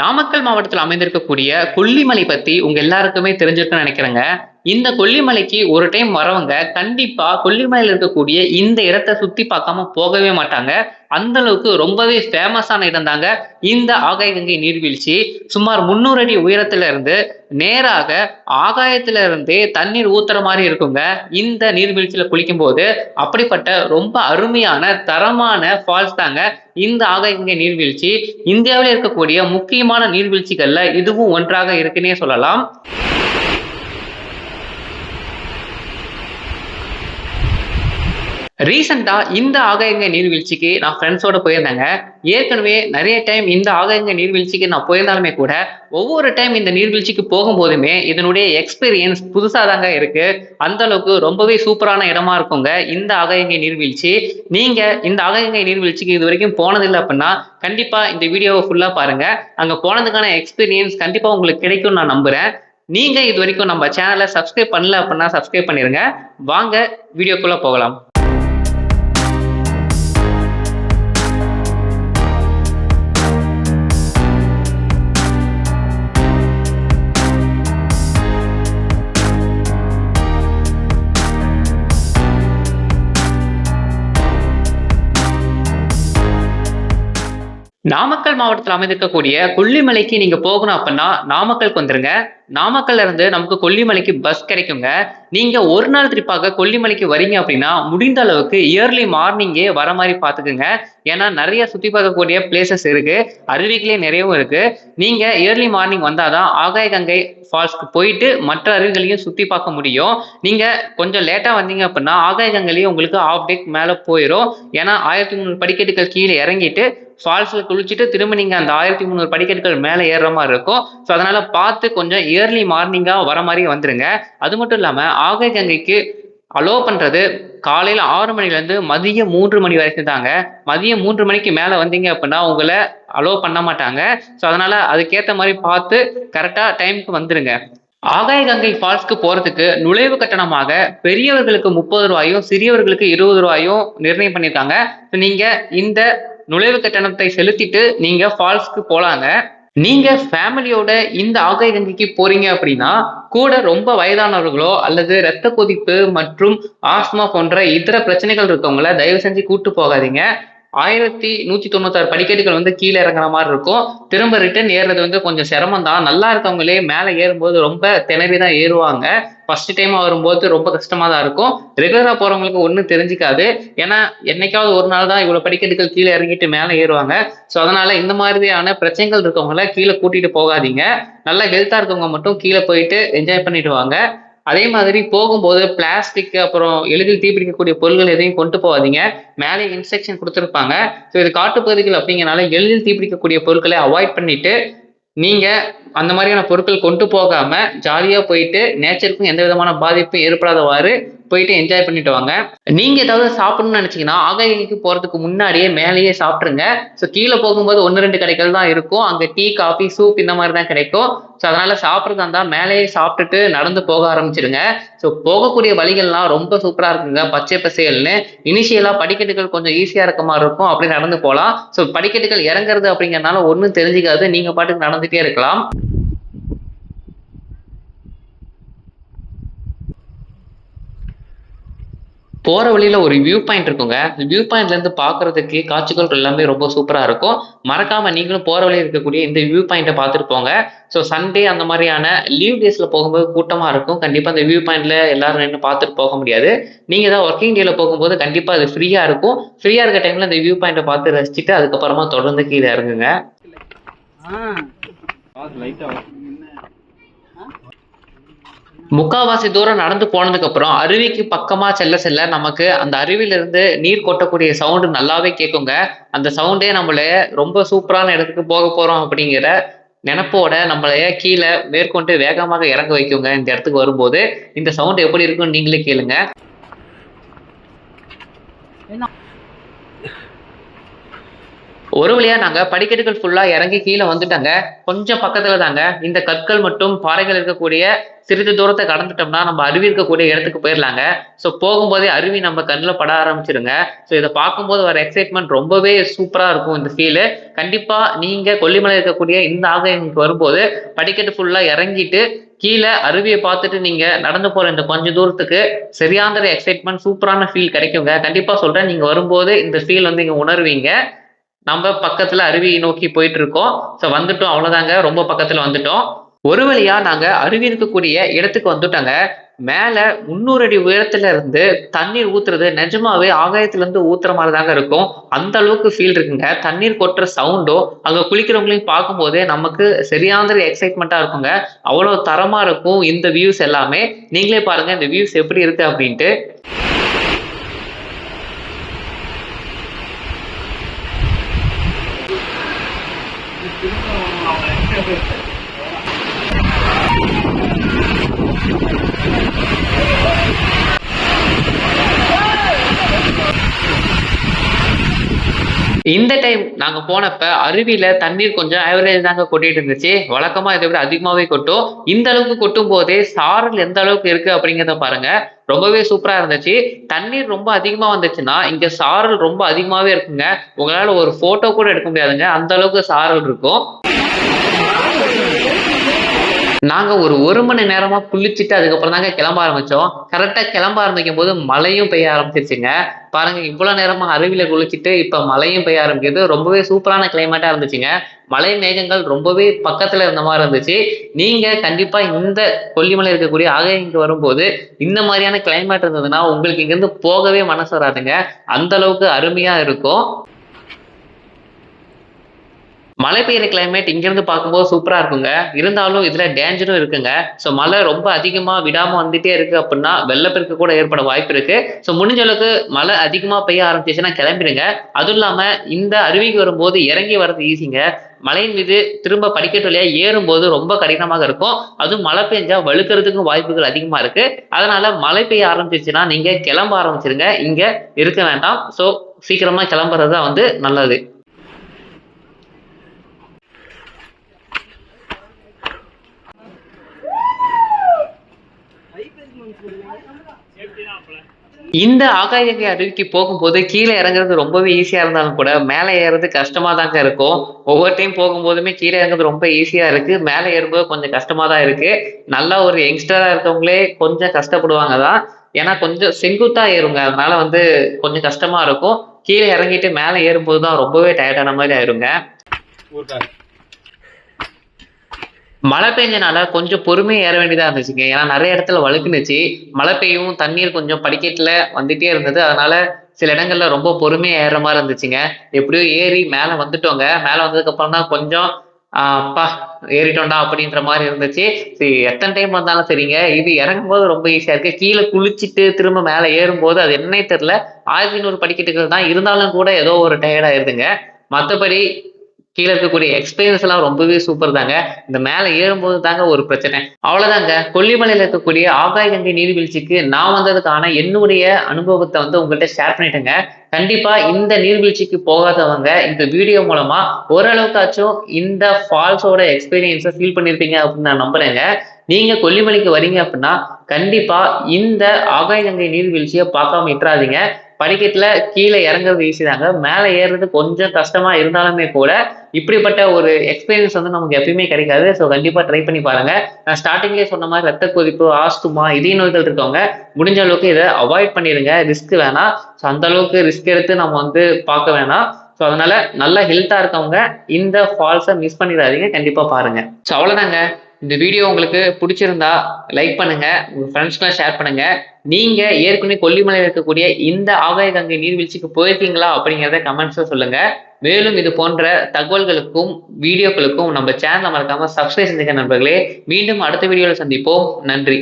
நாமக்கல் மாவட்டத்தில் அமைந்திருக்கக்கூடிய கொல்லிமலை பத்தி உங்க எல்லாருக்குமே தெரிஞ்சிருக்குன்னு நினைக்கிறேங்க. இந்த கொல்லிமலைக்கு ஒரு டைம் வரவங்க கண்டிப்பா கொல்லிமலையில் இருக்கக்கூடிய இந்த இடத்தை சுத்தி பார்க்காம போகவே மாட்டாங்க. அந்த அளவுக்கு ரொம்பவே ஃபேமஸான இடம் தாங்க இந்த ஆகாயகங்கை நீர்வீழ்ச்சி. சுமார் முந்நூறு அடி உயரத்துல இருந்து நேராக ஆகாயத்துல இருந்தே தண்ணீர் ஊத்துற மாதிரி இருக்குங்க. இந்த நீர்வீழ்ச்சியில குளிக்கும் போது அப்படிப்பட்ட ரொம்ப அருமையான தரமான ஃபால்ஸ் தாங்க இந்த ஆகாயகங்கை நீர்வீழ்ச்சி. இந்தியாவில் இருக்கக்கூடிய முக்கியமான நீர்வீழ்ச்சிகள்ல இதுவும் ஒன்றாக இருக்குன்னே சொல்லலாம். ரீசெண்டாக இந்த ஆகாயங்க நீர்வீழ்ச்சிக்கு நான் ஃப்ரெண்ட்ஸோட போயிருந்தேங்க. ஏற்கனவே நிறைய டைம் இந்த ஆகாயங்க நீர்வீழ்ச்சிக்கு நான் போயிருந்தாலுமே கூட ஒவ்வொரு டைம் இந்த நீர்வீழ்ச்சிக்கு போகும்போதுமே இதனுடைய எக்ஸ்பீரியன்ஸ் புதுசாக தாங்க இருக்கு. அந்த அளவுக்கு ரொம்பவே சூப்பரான இடமா இருக்குங்க இந்த ஆகாயங்கை நீர்வீழ்ச்சி. நீங்க இந்த ஆகாயங்கை நீர்வீழ்ச்சிக்கு இது வரைக்கும் போனதில்லை அப்படின்னா கண்டிப்பா இந்த வீடியோவை ஃபுல்லா பாருங்க. அங்க போனதுக்கான எக்ஸ்பீரியன்ஸ் கண்டிப்பா உங்களுக்கு கிடைக்கும் நான் நம்புறேன். நீங்க இது வரைக்கும் நம்ம சேனலை சப்ஸ்கிரைப் பண்ணல அப்படின்னா சப்ஸ்கிரைப் பண்ணிருங்க. வாங்க வீடியோக்குள்ள போகலாம். நாமக்கல் மாவட்டத்தில் அமைந்திருக்கக்கூடிய கொல்லிமலைக்கு நீங்க போகணும் அப்படின்னா நாமக்கலுக்கு வந்துருங்க. நாமக்கல்ல இருந்து நமக்கு கொல்லிமலைக்கு பஸ் கிடைக்குங்க. நீங்க ஒரு நாள் ட்ரிப்பாக கொல்லிமலைக்கு வரீங்க அப்படின்னா முடிந்த அளவுக்கு இயர்லி மார்னிங்கே வர மாதிரி பாத்துக்குங்க ஏன்னா நிறைய சுத்தி பார்க்கக்கூடிய பிளேசஸ் இருக்கு. அருவிகளே நிறையவும் இருக்கு. நீங்க இயர்லி மார்னிங் வந்தாதான் ஆகாய கங்கை ஃபால்ஸ்க்கு போயிட்டு மற்ற அருவிகளையும் சுத்தி பார்க்க முடியும். நீங்க கொஞ்சம் லேட்டா வந்தீங்க அப்படின்னா ஆகாய கங்கையிலேயே உங்களுக்கு ஆஃப் டேக் மேல போயிடும் ஏன்னா ஆயிரத்தி முந்நூறு படிக்கட்டுகள் கீழே இறங்கிட்டு ஃபால்ஸில் குளிச்சுட்டு திரும்ப நீங்கள் அந்த ஆயிரத்தி முந்நூறு படிக்கட்டுகள் மேலே ஏறுற மாதிரி இருக்கும். ஸோ அதனால் பார்த்து கொஞ்சம் இயர்லி மார்னிங்காக வர மாதிரி வந்துருங்க. அது மட்டும் இல்லாமல் ஆகை கங்கைக்கு அலோ பண்ணுறது காலையில் ஆறு மணிலேருந்து மதியம் மூன்று மணி வரைக்கும் தாங்க. மதியம் மூன்று மணிக்கு மேலே வந்தீங்க அப்படின்னா உங்களை அலோ பண்ண மாட்டாங்க. ஸோ அதனால் அதுக்கேற்ற மாதிரி பார்த்து கரெக்டாக டைமுக்கு வந்துடுங்க ஆகாய கங்கை ஃபால்ஸ்க்கு போறதுக்கு நுழைவு கட்டணமாக பெரியவர்களுக்கு முப்பது ரூபாயும் சிறியவர்களுக்கு இருபது ரூபாயும் நிர்ணயம் பண்ணியிருக்காங்க. So நீங்க இந்த நுழைவு கட்டணத்தை செலுத்திட்டு நீங்க ஃபால்ஸ்க்கு போலாங்க. நீங்க ஃபேமிலியோட இந்த ஆகாய கங்கைக்கு போறீங்க அப்படின்னா கூட ரொம்ப வயதானவர்களோ அல்லது இரத்த கொதிப்பு மற்றும் ஆஸ்மா போன்ற இதர பிரச்சனைகள் இருக்கவங்கள தயவு செஞ்சு கூட்டு போகாதீங்க. ஆயிரத்தி நூத்தி தொண்ணூத்தாறு படிக்கட்டுகள் வந்து கீழே இறங்குற மாதிரி இருக்கும். திரும்ப ரிட்டர்ன் ஏறுறது வந்து கொஞ்சம் சிரமம் தான் நல்லா இருக்கவங்களே மேலே ஏறும்போது ரொம்ப திணறி தான் ஏறுவாங்க. ஃபர்ஸ்ட் டைம் வரும்போது ரொம்ப கஷ்டமா தான் இருக்கும். ரெகுலரா போறவங்களுக்கு ஒன்றும் தெரிஞ்சுக்காது. ஏன்னா என்னைக்காவது ஒரு நாள் தான் இவ்வளவு படிக்கட்டுகள் கீழே இறங்கிட்டு மேலே ஏறுவாங்க. ஸோ அதனால இந்த மாதிரியான பிரச்சனைகள் இருக்கவங்கள கீழே கூட்டிட்டு போகாதீங்க. நல்லா ஹெல்த்தா இருக்கவங்க மட்டும் கீழே போயிட்டு என்ஜாய் பண்ணிட்டு வாங்க. அதே மாதிரி போகும்போது பிளாஸ்டிக் அப்புறம் எளிதில் தீப்பிடிக்கக்கூடிய பொருட்கள் எதையும் கொண்டு போகாதீங்க. மேலே இன்ஸ்ட்ரக்ஷன் கொடுத்துருப்பாங்க. ஸோ இது காட்டுப்பகுதிகள் அப்படிங்கிறனால எளிதில் தீப்பிடிக்கக்கூடிய பொருட்களை அவாய்ட் பண்ணிட்டு நீங்க அந்த மாதிரியான பொருட்கள் கொண்டு போகாம ஜாலியா போயிட்டு நேச்சருக்கும் எந்த விதமான பாதிப்பும் ஏற்படாதவாறு போயிட்டு என்ஜாய் பண்ணிட்டு வாங்க. நீங்க ஏதாவது சாப்பிடணும்னு நினைச்சீங்கன்னா ஆகாயக்கு போறதுக்கு முன்னாடியே மேலேயே சாப்பிட்டுருங்க. ஸோ கீழே போகும்போது ஒன்று ரெண்டு கடைகள் தான் இருக்கும். அங்க டீ காஃபி சூப் இந்த மாதிரி தான் கிடைக்கும். ஸோ அதனால சாப்பிட்றதா இருந்தால் மேலேயே சாப்பிட்டுட்டு நடந்து போக ஆரம்பிச்சிடுங்க ஸோ போகக்கூடிய வழிகள்லாம் ரொம்ப சூப்பராக இருக்குங்க. பச்சை பசேல்னு. இனிஷியலாக படிக்கட்டுகள் கொஞ்சம் ஈஸியாக இருக்க மாதிரி இருக்கும். அப்படி நடந்து போகலாம். ஸோ படிக்கட்டுகள் இறங்குறது அப்படிங்கறதுனால ஒன்றும் தெரிஞ்சுக்காது. நீங்கள் பாட்டுக்கு நடந்துகிட்டே இருக்கலாம். போற வழியில ஒரு வியூ பாயிண்ட் இருக்குங்க. வியூ பாயிண்ட்ல இருந்து பாக்குறதுக்கு காட்சிகள் எல்லாமே ரொம்ப சூப்பரா இருக்கும். மறக்காம நீங்களும் போற வழியில் இருக்கக்கூடிய இந்த வியூ பாயிண்ட்டை பார்த்துட்டு போங்க. ஸோ சண்டே அந்த மாதிரியான லீவ் டேஸ்ல போகும்போது கூட்டமா இருக்கும். கண்டிப்பா அந்த வியூ பாயிண்ட்ல எல்லாரும் நின்று பார்த்துட்டு போக முடியாது. நீங்க ஏதாவது ஒர்க்கிங் டேல போகும்போது கண்டிப்பா அது ஃப்ரீயா இருக்கும். ஃப்ரீயா இருக்க டைம்ல இந்த வியூ பாயிண்ட்டை பார்த்து ரசிச்சுட்டு அதுக்கப்புறமா தொடர்ந்து கீழே இறங்குங்க. முக்காவாசி தூரம் நடந்து போனதுக்கு அப்புறம் அருவிக்கு பக்கமா செல்ல செல்ல நமக்கு அந்த அருவியிலிருந்து நீர் கொட்டக்கூடிய சவுண்டு நல்லாவே கேட்குங்க அந்த சவுண்டே நம்மள ரொம்ப சூப்பரான இடத்துக்கு போக போறோம் அப்படிங்கிற நினப்போட நம்மளைய கீழே மேற்கொண்டு வேகமாக இறங்க வைக்குங்க இந்த இடத்துக்கு வரும்போது. இந்த சவுண்ட் எப்படி இருக்குன்னு நீங்களே கேளுங்க. ஒரு வழியா நாங்க படிக்கட்டுகள் ஃபுல்லா இறங்கி கீழே வந்துட்டாங்க. கொஞ்சம் பக்கத்துல தாங்க. இந்த கற்கள் மற்றும் பாறைகள் இருக்கக்கூடிய சிறிது தூரத்தை கடந்துட்டோம்னா நம்ம அருவி இருக்கக்கூடிய இடத்துக்கு போயிடலாங்க ஸோ போகும்போதே அருவி நம்ம கண்ணில் பட ஆரம்பிச்சிருங்க. ஸோ இதை பார்க்கும்போது வர எக்ஸைட்மெண்ட் ரொம்பவே சூப்பராக இருக்கும் இந்த ஃபீலு கண்டிப்பாக நீங்கள் கொல்லிமலை இருக்கக்கூடிய இந்த ஆகாயங்களுக்கு வரும்போது படிக்கட்டு ஃபுல்லாக இறங்கிட்டு கீழே அருவியை பார்த்துட்டு நீங்க நடந்து போற இந்த கொஞ்ச தூரத்துக்கு சரியான எக்ஸைட்மெண்ட் சூப்பரான ஃபீல் கிடைக்குங்க. கண்டிப்பா சொல்றேன். நீங்க வரும்போது இந்த ஃபீல் வந்து இங்க உணர்வீங்க. நம்ம பக்கத்துல அருவி நோக்கி போயிட்டு இருக்கோம் ஸோ வந்துட்டோம். அவ்வளவுதாங்க. ரொம்ப பக்கத்துல வந்துட்டோம். ஒரு வழியா நாங்க அருவி இருக்கக்கூடிய இடத்துக்கு வந்துட்டாங்க. மேல முன்னூறு அடி உயரத்துல இருந்து தண்ணீர் ஊத்துறது நிஜமாவே ஆகாயத்துல இருந்து ஊத்துற மாதிரி தாங்க இருக்கும். அந்த அளவுக்கு ஃபீல் இருக்குங்க. தண்ணீர் கொட்டுற சவுண்டோ அங்க குளிக்கிறவங்களையும் பார்க்கும்போதே நமக்கு சரியான எக்ஸைட்மெண்ட்டா இருக்குங்க. அவ்வளவு தரமா இருக்கும் இந்த வியூஸ் எல்லாமே. நீங்களே பாருங்க இந்த வியூஸ் எப்படி இருக்கு அப்படின்ட்டு. இந்த டைம் நாங்க போனப்ப அருவியில தண்ணீர் கொஞ்சம் ஆவரேஜ் தாங்க கொட்டிட்டு இருந்துச்சு. வழக்கமா இதை விட அதிகமாவே கொட்டும். இந்த அளவுக்கு கொட்டும் போதே சாரல் எந்த அளவுக்கு இருக்கு அப்படிங்கிறத பாருங்க. ரொம்பவே சூப்பரா இருந்துச்சு. தண்ணீர் ரொம்ப அதிகமா வந்துச்சுன்னா இங்க சாரல் ரொம்ப அதிகமாவே இருக்குங்க. உங்களால ஒரு போட்டோ கூட எடுக்க முடியாதுங்க. அந்த அளவுக்கு சாரல் இருக்கும். நாங்க ஒரு ஒரு மணி நேரமா குளிச்சுட்டு அதுக்கப்புறம் தாங்க கிளம்ப ஆரம்பிச்சோம். கரெக்டா கிளம்ப ஆரம்பிக்கும் போது மழையும் பெய்ய ஆரம்பிச்சிருச்சுங்க. பாருங்க இவ்வளவு நேரமா அருவியில குளிச்சுட்டு இப்ப மழையும் பெய்ய ஆரம்பிக்கிறது ரொம்பவே சூப்பரான கிளைமேட்டா இருந்துச்சுங்க. மலை மேகங்கள் ரொம்பவே பக்கத்துல இருந்த மாதிரி இருந்துச்சு. நீங்க கண்டிப்பா இந்த கொல்லிமலை இருக்கக்கூடிய ஆகாயங்க வரும்போது இந்த மாதிரியான கிளைமேட் இருந்ததுன்னா உங்களுக்கு இங்கிருந்து போகவே மனசு வராதுங்க. அந்த அளவுக்கு அருமையா இருக்கும். மழை பெய்யுற கிளைமேட் இங்கிருந்து பார்க்கும்போது சூப்பராக இருக்குங்க. இருந்தாலும் இதில் டேஞ்சரும் இருக்குங்க. ஸோ மழை ரொம்ப அதிகமாக விடாமல் வந்துட்டே இருக்குது அப்படின்னா வெள்ளப்பெருக்கு கூட ஏற்பட வாய்ப்பு இருக்குது ஸோ முடிஞ்ச அளவுக்கு மழை அதிகமாக பெய்ய ஆரம்பிச்சிச்சுன்னா கிளம்பிடுங்க. அதுவும் இல்லாமல் இந்த அருவிக்கு வரும்போது இறங்கி வர்றது ஈஸிங்க மலையின் மீது திரும்ப படிக்கட்டு வழியாக ஏறும்போது ரொம்ப கடினமாக இருக்கும். அதுவும் மழை பெஞ்சா வழுக்கிறதுக்கும் வாய்ப்புகள் அதிகமாக இருக்கு. அதனால மழை பெய்ய ஆரம்பிச்சிச்சுன்னா நீங்க கிளம்ப ஆரம்பிச்சிருங்க. இங்க இருக்க வேண்டாம். ஸோ சீக்கிரமா கிளம்புறது தான் வந்து நல்லது. இந்த ஆகாயகை அருவிக்கு போகும்போது கீழே இறங்குறது ரொம்பவே ஈஸியா இருந்தாலும் கூட மேலே ஏறுறது கஷ்டமா தாங்க இருக்கும். ஒவ்வொரு டைம் போகும்போதுமே கீழே இறங்குறது ரொம்ப ஈஸியா இருக்கு. மேலே ஏறும்போது கொஞ்சம் கஷ்டமா தான் இருக்கு. நல்லா ஒரு யங்ஸ்டரா இருக்கவங்களே கொஞ்சம் கஷ்டப்படுவாங்க தான். ஏன்னா கொஞ்சம் செங்குத்தா ஏறுங்க. அதனால வந்து கொஞ்சம் கஷ்டமா இருக்கும். கீழே இறங்கிட்டு மேலே ஏறும்போது தான் ரொம்பவே டயர்டான மாதிரி ஆயிருங்க. மழை பெஞ்சனால கொஞ்சம் பொறுமையாக ஏற வேண்டியதா இருந்துச்சுங்க. ஏன்னா நிறைய இடத்துல வழுக்குனுச்சு. மழை பெய்யும் தண்ணீர் கொஞ்சம் படிக்கட்டில் வந்துட்டே இருந்தது. அதனால சில இடங்கள்ல ரொம்ப பொறுமையாக ஏறுற மாதிரி இருந்துச்சுங்க. எப்படியோ ஏறி மேலே வந்துட்டோங்க. மேலே வந்ததுக்கப்புறம் தான் கொஞ்சம் அப்பா ஏறிட்டோம்டா அப்படின்ற மாதிரி இருந்துச்சு. சரி எத்தனை டைம் வந்தாலும் சரிங்க. இது இறங்கும் போது ரொம்ப ஈஸியா இருக்கு. கீழே குளிச்சுட்டு திரும்ப மேலே ஏறும்போது அது என்னே தெரியல. ஆயிரத்தி நூறு படிக்கட்டுகள் தான். இருந்தாலும் கூட ஏதோ ஒரு டயர்டாக ஆயிருதுங்க. மற்றபடி கீழே இருக்கக்கூடிய எக்ஸ்பீரியன்ஸ் எல்லாம் ரொம்பவே சூப்பர் தாங்க. இந்த மேலே ஏறும்போது தாங்க ஒரு பிரச்சனை. அவ்வளவுதாங்க. கொல்லிமலையில இருக்கக்கூடிய ஆகாய கங்கை நீர்வீழ்ச்சிக்கு நான் வந்ததுக்கான என்னுடைய அனுபவத்தை வந்து உங்கள்கிட்ட ஷேர் பண்ணிட்டேங்க. கண்டிப்பா இந்த நீர்வீழ்ச்சிக்கு போகாதவங்க இந்த வீடியோ மூலமா ஓரளவுக்காச்சும் இந்த ஃபால்ஸோட எக்ஸ்பீரியன்ஸை ஃபீல் பண்ணியிருப்பீங்க அப்படின்னு நான் நம்புறேங்க. நீங்க கொல்லிமலைக்கு வரீங்க அப்படின்னா கண்டிப்பா இந்த ஆகாய கங்கை நீர்வீழ்ச்சியை பார்க்காம விட்டுறாதீங்க படிக்கட்டில் கீழே இறங்குறது ஈஸி தாங்க. மேலே ஏறுறது கொஞ்சம் கஷ்டமா இருந்தாலுமே கூட இப்படிப்பட்ட ஒரு எக்ஸ்பீரியன்ஸ் வந்து நமக்கு எப்பயுமே கிடைக்காது. ஸோ கண்டிப்பாக ட்ரை பண்ணி பாருங்க. நான் ஸ்டார்டிங்லேயே சொன்ன மாதிரி ரத்த கொதிப்பு ஆஸ்துமா இதய நோய்கள் இருக்கவங்க முடிஞ்ச அளவுக்கு இதை அவாய்ட் பண்ணிடுங்க. ரிஸ்க் வேணாம் ஸோ அந்த அளவுக்கு ரிஸ்க் எடுத்து நம்ம வந்து பார்க்க வேணாம். ஸோ அதனால நல்ல ஹெல்த்தாக இருக்கவங்க இந்த ஃபால்ஸை மிஸ் பண்ணிடாதீங்க. கண்டிப்பாக பாருங்க. ஸோ அவ்வளோதாங்க இந்த வீடியோ உங்களுக்கு பிடிச்சிருந்தா லைக் பண்ணுங்க உங்க ஃப்ரெண்ட்ஸ்க்குலாம் ஷேர் பண்ணுங்க. நீங்க ஏற்கனவே கொல்லிமலையில் இருக்கக்கூடிய இந்த ஆகாய கங்கை நீர்வீழ்ச்சிக்கு போயிருக்கீங்களா அப்படிங்கிறத கமெண்ட்ஸ்ல சொல்லுங்க. மேலும் இது போன்ற தகவல்களுக்கும் வீடியோக்களுக்கும் நம்ம சேனலை மறக்காம சப்ஸ்கிரைப் செஞ்சுக்க நண்பர்களே. மீண்டும் அடுத்த வீடியோவில் சந்திப்போம். நன்றி.